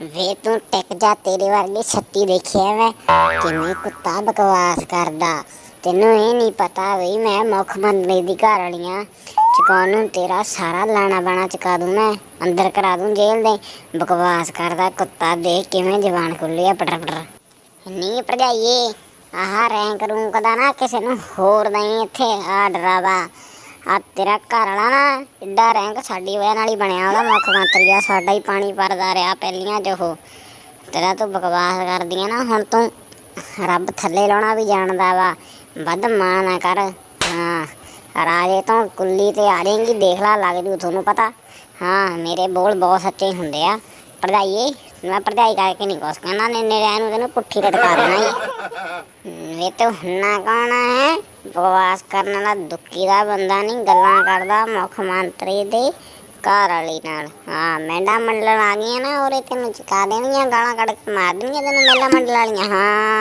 ਵੇ ਤੂੰ ਟਿਕ ਜਾ, ਤੇਰੇ ਵਰਗੀ ਛੱਤੀ ਦੇਖਿਆ ਮੈਂ ਕਿਵੇਂ ਕੁੱਤਾ ਬਕਵਾਸ ਕਰਦਾ। ਤੈਨੂੰ ਇਹ ਨਹੀਂ ਪਤਾ ਵੀ ਮੈਂ ਮੁੱਖ ਮੰਤਰੀ ਦੀ ਘਰ ਵਾਲੀ ਆਂ। ਚੁਕਾਉਣ ਨੂੰ ਤੇਰਾ ਸਾਰਾ ਲਾਣਾ ਬਾਣਾ ਚੁਕਾ ਦੂੰ ਮੈਂ। ਅੰਦਰ ਕਰਾ ਦੂੰ ਜੇਲ੍ਹ ਦੇ। ਬਕਵਾਸ ਕਰਦਾ ਕੁੱਤਾ ਦੇਖ ਕਿਵੇਂ ਜ਼ਬਾਨ ਖੁੱਲੀ ਆ ਪਟਰ ਪਟਰ। ਨਹੀਂ ਭਰਜਾਈਏ, ਆਹ ਰੈਂਕ ਰੂੰਕ ਦਾ ਨਾ ਕਿਸੇ ਨੂੰ ਹੋਰ ਨਹੀਂ ਇੱਥੇ ਆ ਡਰਾਵਾ। ਆ ਤੇਰਾ ਘਰ ਵਾਲਾ ਨਾ ਏਡਾ ਰੈਂਕ ਸਾਡੀ ਵਜ੍ਹਾ ਨਾਲ ਹੀ ਬਣਿਆ, ਉਹਦਾ ਮੁੱਖ ਮੰਤਰੀ ਆ, ਸਾਡਾ ਹੀ ਪਾਣੀ ਭਰਦਾ ਰਿਹਾ ਪਹਿਲੀਆਂ ਚ ਉਹ। ਤੇਰਾ ਤੂੰ ਬਕਵਾਸ ਕਰਦੀ ਆ ਨਾ, ਹੁਣ ਤੂੰ ਰੱਬ ਥੱਲੇ ਲਾਉਣਾ ਵੀ ਜਾਣਦਾ ਵਾ। ਵੱਧ ਮਾਂ ਨਾ ਕਰ। ਹਾਂ, ਰਾਜੇ ਤੋਂ ਕੁੱਲੀ ਤੇ ਆ ਜਾਏਗੀ, ਦੇਖ ਲਾ ਲੱਗ ਜੂ ਤੁਹਾਨੂੰ ਪਤਾ। ਹਾਂ, ਮੇਰੇ ਬੋਲ ਬਹੁਤ ਸੱਚੇ ਹੁੰਦੇ ਆ। ਭਰਜਾਈਏ ਮੈਂ ਭਰਜਾਈ ਕਰਕੇ ਨਹੀਂ ਕੁਛ ਕਹਿਣਾ ਨੇ ਨੇ ਨੂੰ ਤੈਨੂੰ ਪੁੱਠੀ ਲਟਕਾ ਦੇਣਾ ਹੀ ਇਹ ਤੇ ਹੁੰਨਾ ਕੌਣ ਹੈ? ਬਕਵਾਸ ਕਰਨ ਵਾਲਾ ਦੁੱਕੀ ਦਾ ਬੰਦਾ ਨਹੀਂ ਗੱਲਾਂ ਕਰਦਾ ਮੁੱਖ ਮੰਤਰੀ ਦੇ ਘਰ ਵਾਲੀ ਨਾਲ। ਹਾਂ ਮੈਂਡਾ ਮੰਡਲ ਆ ਗਈਆਂ ਨਾ ਔਰੇ ਤੈਨੂੰ ਚੁਕਾ ਦੇਣਗੀਆਂ ਗਾਲਾਂ ਕੱਢ ਕੇ ਮਾਰ ਦੇਣਗੀਆਂ ਤੈਨੂੰ ਮੇਲਾ ਮੰਡਲ ਵਾਲੀਆਂ। ਹਾਂ।